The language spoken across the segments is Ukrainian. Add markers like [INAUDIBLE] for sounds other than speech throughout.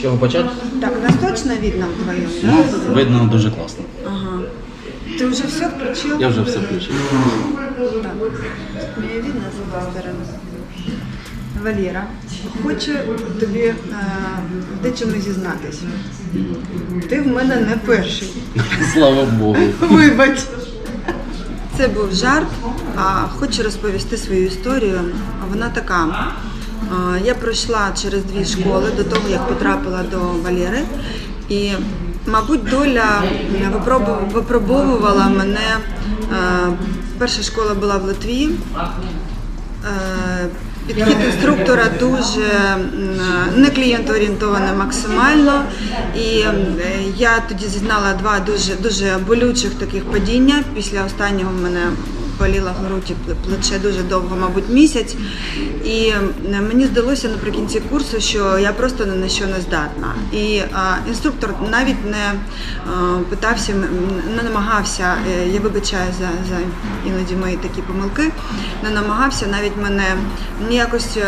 З чого почати? Так, нас точно видно вдвоем, Ну, да? видно дуже класно. Ага. Ты уже все включил? Я вже все включив. Так. Мне видно з. Валера, хочу тобі е, в дечому зізнатися. Ти в мене не перший. [LAUGHS] Слава Богу. Вибач. Це був жарт. А хочу розповісти свою історію. Вона така. Я пройшла через дві школи до того, як потрапила до Валери. І, мабуть, доля випробовувала мене. Е, Перша школа була в Литві. Е, Підхід інструктора дуже не клієнтоорієнтований максимально. І е, я тоді зізнала два дуже дуже болючих таких падіння. Після останнього мене боліла грудь і плече дуже довго, мабуть, місяць. І мені здалося наприкінці курсу, що я просто на що не здатна. І інструктор навіть не а, питався, не намагався, е, я вибачаю за, за іноді мої такі помилки, не намагався навіть мене якось е,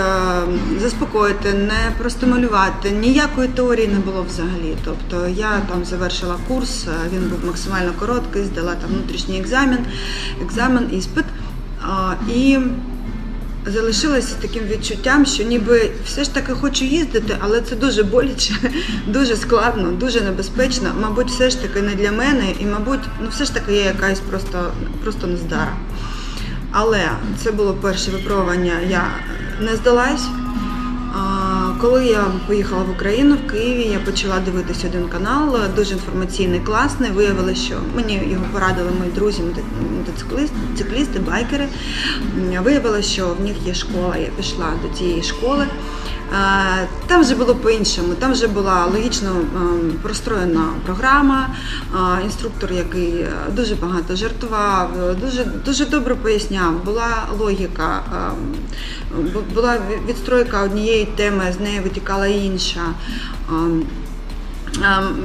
заспокоїти, не простимулювати. Ніякої теорії не було взагалі. Тобто я там завершила курс, е, він був максимально короткий, здала там внутрішній екзамен, екзамен, іспит. І залишилася таким відчуттям, що ніби все ж таки хочу їздити, але це дуже боляче, [LAUGHS] дуже складно, дуже небезпечно. Мабуть, все ж таки не для мене, і, мабуть, ну все ж таки є якась просто, просто нездара. Але це було перше випробування, я не здалась. Коли я поїхала в Україну, в Києві, я почала дивитися один канал, дуже інформаційний, класний. Виявилося, що мені його порадили мої друзі, мотоциклисти, циклісти, байкери. Виявилося, що в них є школа. Я пішла до цієї школи. Там вже було по-іншому. Там вже була логічно ем, простроєна програма, інструктор, який е, дуже багато жартував, дуже дуже добре поясняв. Була логіка, ем, бу- була відстройка однієї теми, з неї витікала інша. Ем,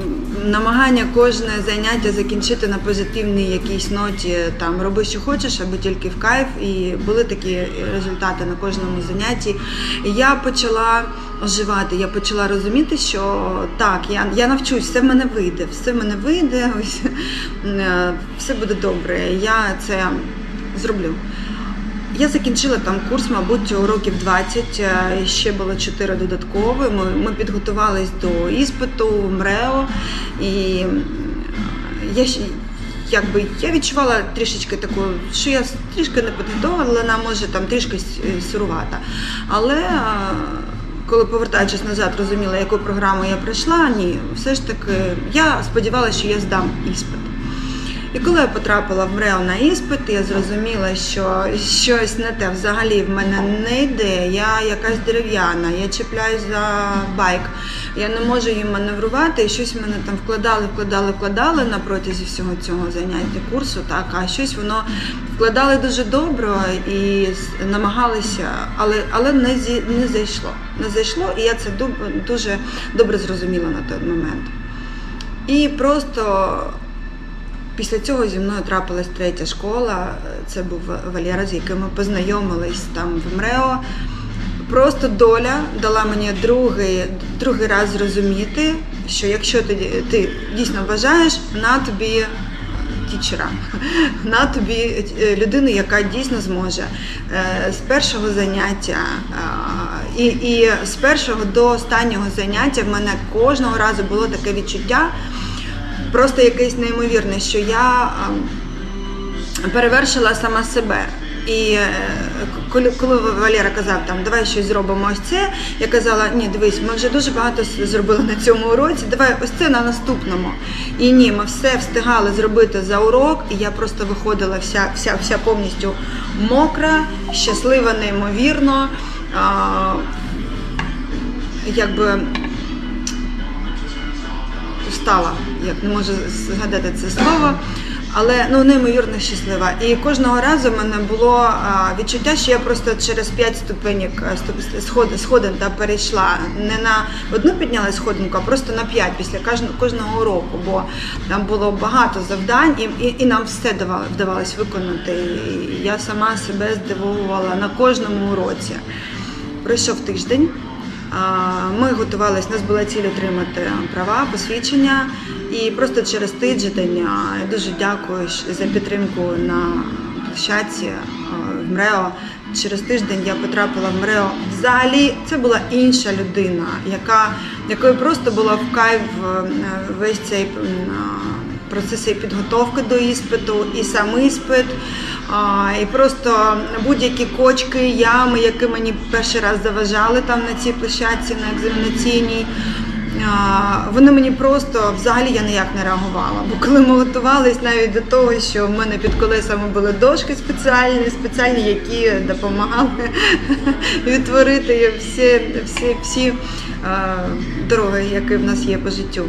намагання кожне заняття закінчити на позитивній якійсь ноті, там роби, що хочеш, аби тільки в кайф. І були такі результати на кожному занятті. Я почала оживати, я почала розуміти, що так, я, я навчусь, все в мене вийде, все в мене вийде, ось, е, все буде добре. Я це зроблю. Я закінчила там курс, мабуть, років 20, е, ще було 4 додаткові. Ми, ми підготувались до іспиту МРЕО, і я ще- якби я відчувала трішечки таку, що я трішки не підготовлена, може там трішки с- сирувата. Але е, коли повертаючись назад, розуміла, яку програму я пройшла, ні, все ж таки я сподівалася, що я здам іспит. І коли я потрапила в МРЕО на іспит, я зрозуміла, що щось не те взагалі в мене не йде. Я якась дерев'яна, я чіпляюсь за байк, я не можу їм маневрувати, і щось в мене там вкладали, вкладали, вкладали на протязі всього цього заняття курсу, так, а щось воно вкладали дуже добре і намагалися, але, але не, зі, не зайшло. Не зайшло, і я це дуже добре зрозуміла на той момент. І просто Після цього зі мною трапилась третя школа. Це був Валера, з яким ми познайомились там в МРЕО. Просто доля дала мені другий, другий раз зрозуміти, що якщо ти, ти дійсно бажаєш, на тобі тічера, [LAUGHS] на тобі е, людину, яка дійсно зможе е, з першого заняття е, і, і з першого до останнього заняття в мене кожного разу було таке відчуття, просто якесь неймовірне, що я ем, перевершила сама себе. І е, коли, коли Валера казав, там давай щось зробимо ось це, я казала, ні, дивись, ми вже дуже багато зробили на цьому уроці, давай ось це на наступному. І ні, ми все встигали зробити за урок, і я просто виходила вся, вся, вся повністю мокра, щаслива, неймовірно. А, якби устала, як не можу згадати це слово, але ну неймовірно щаслива. І кожного разу в мене було відчуття, що я просто через п'ять ступенек а, сходин та перейшла. Не на одну підняла сходинку, а просто на п'ять після кожного, уроку, бо там було багато завдань, і, і, і нам все давало, вдавалось виконати. І я сама себе здивовувала на кожному уроці. Пройшов тиждень. Ми готувалися, у нас була ціль отримати права, посвідчення. І просто через тиждень дуже дякую за підтримку на площадці в МРЕО. Через тиждень я потрапила в МРЕО. Взагалі це була інша людина, яка, якою просто була в кайф е, весь цей процес підготовки до іспиту, і сам іспит. А, і просто будь-які кочки, ями, які мені перший раз заважали там на цій площадці, на екзаменаційній. Вони мені просто взагалі я ніяк не реагувала. Бо коли ми готувались навіть до того, що в мене під колесами були дошки спеціальні, спеціальні, які допомагали [LAUGHS] відтворити всі, всі, всі дороги, які в нас є по життю.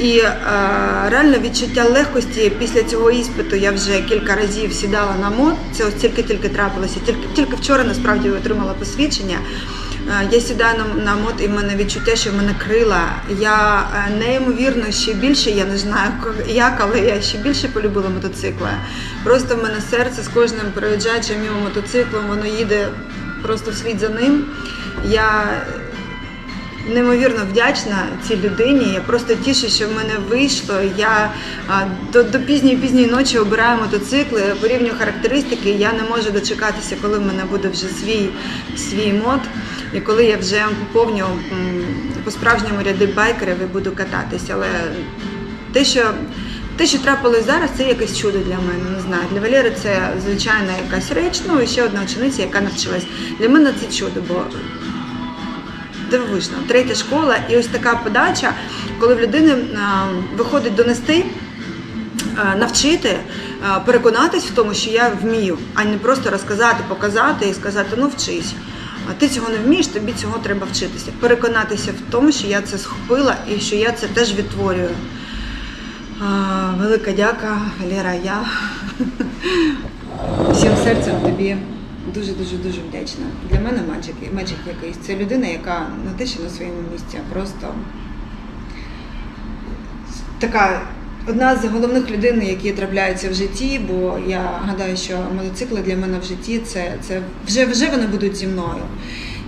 І е, реально відчуття легкості після цього іспиту я вже кілька разів сідала на мод. Це ось тільки-тільки трапилося. Тільки тільки вчора насправді отримала посвідчення. Е, я сідаю на, на мод, і в мене відчуття, що в мене крила. Я е, неймовірно ще більше, я не знаю як, але я ще більше полюбила мотоцикли. Просто в мене серце з кожним проїжджаючим мимо мотоциклом, воно їде просто вслід за ним. Я неймовірно вдячна цій людині. Я просто тішу, що в мене вийшло. Я до, до пізньої пізньої ночі обираю мотоцикли, порівнюю характеристики. Я не можу дочекатися, коли в мене буде вже свій, свій мод. І коли я вже поповню по-справжньому ряди байкерів і буду кататися. Але те, що те, що трапилось зараз, це якесь чудо для мене. Не знаю. Для Валери це звичайна якась реч. Ну і ще одна учениця, яка навчилась. Для мене це чудо, бо дивовижно. Третя школа, і ось така подача, коли в людини виходить донести, навчити, переконатись в тому, що я вмію, а не просто розказати, показати і сказати, ну вчись. Ти цього не вмієш, тобі цього треба вчитися. Переконатися в тому, що я це схопила і що я це теж відтворюю. Велика дяка, Валера, я [LAUGHS] всім серцем тобі дуже дуже дуже вдячна. Для мене Маджик, Маджик якийсь. Це людина, яка не те, що на своєму місці, а просто така одна з головних людей, які трапляються в житті, бо я гадаю, що мотоцикли для мене в житті це, це вже, вже вони будуть зі мною.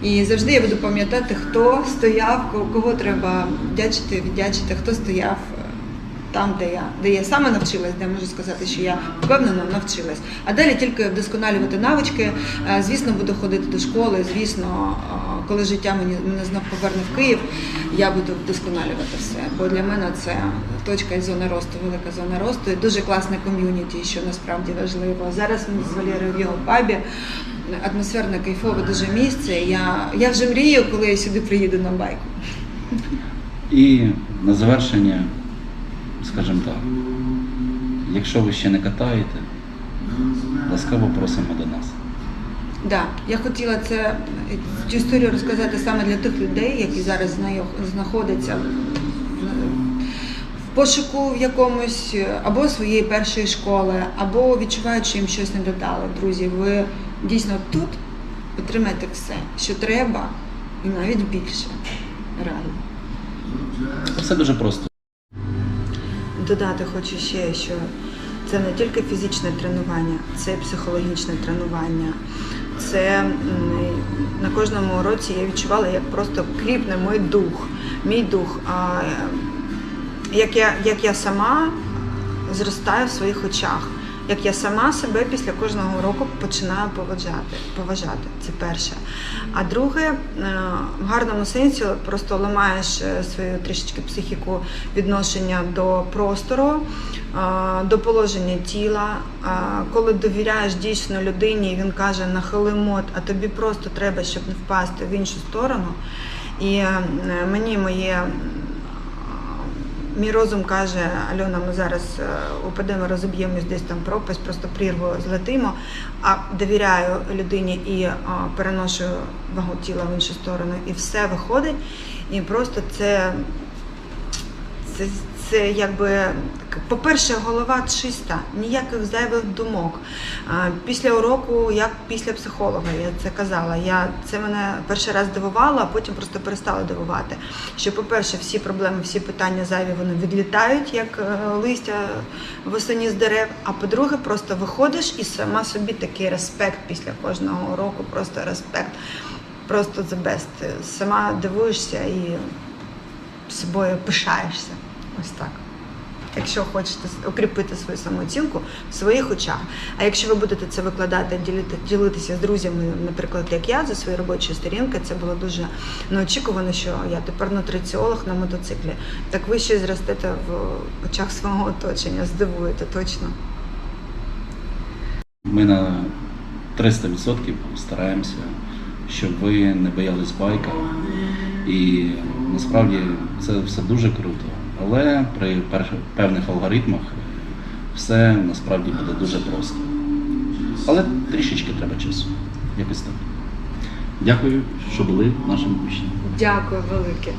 І завжди я буду пам'ятати, хто стояв, кого треба вдячити, віддячити, хто стояв там, де я, де я саме навчилась, де можу сказати, що я впевнено навчилась. А далі тільки вдосконалювати навички. Е, Звісно, буду ходити до школи. Звісно, е, коли життя мені мене знов поверне в Київ, я буду вдосконалювати все. Бо для мене це точка і зона росту, велика зона росту. І дуже класне ком'юніті, що насправді важливо. Зараз ми з Валерою в його пабі. Атмосферне, кайфове дуже місце. Я, я вже мрію, коли я сюди приїду на байку. І на завершення, скажімо так, якщо ви ще не катаєте, ласкаво просимо до нас. Да, я хотіла це цю історію розказати саме для тих людей, які зараз знаходяться в- в пошуку в якомусь або своєї першої школи, або відчувають, що їм щось не додали. Друзі, ви дійсно тут отримаєте все, що треба, і навіть більше. Реально. Все дуже просто. Додати хочу ще, що це не тільки фізичне тренування, це і психологічне тренування. Це на кожному уроці я відчувала, як просто кріпне мій дух, мій дух. Е, як я, як я сама зростаю в своїх очах, як я сама себе після кожного уроку починаю поважати. поважати. Це перше. А друге, е, в гарному сенсі просто ламаєш е, свою трішечки психіку відношення до простору, е, до положення тіла. Коли довіряєш дійсно людині, і він каже нахили мод, а тобі просто треба, щоб не впасти в іншу сторону. І мені моє Мій розум каже, Альона, ми зараз е, упадемо, розоб'ємось десь там пропасть, просто прірву злетимо. А довіряю людині і а, переношу вагу тіла в іншу сторону, і все виходить. І просто це, це, це якби, по-перше, голова чиста, ніяких зайвих думок. Після уроку, як після психолога, я це казала. Я, це мене перший раз дивувало, а потім просто перестала дивувати. Що, по-перше, всі проблеми, всі питання зайві вони відлітають, як е, листя восені з дерев. А по-друге, просто виходиш і сама собі такий респект після кожного уроку, просто респект. просто the best. Сама дивуєшся і собою пишаєшся. Ось так. Якщо хочете укріпити свою самооцінку в своїх очах. А якщо ви будете це викладати, ділити, ділитися з друзями, наприклад, як я за свої робочі сторінки, це було дуже неочікувано, що я тепер нутриціолог на мотоциклі. Так ви ще зростете в очах свого оточення, здивуєте точно. Ми на 300% стараємося, щоб ви не боялись байка. І насправді це все дуже круто. Але при певних алгоритмах все насправді буде дуже просто. Але трішечки треба часу. Якось так. Дякую, що були нашим учням. Дякую велике.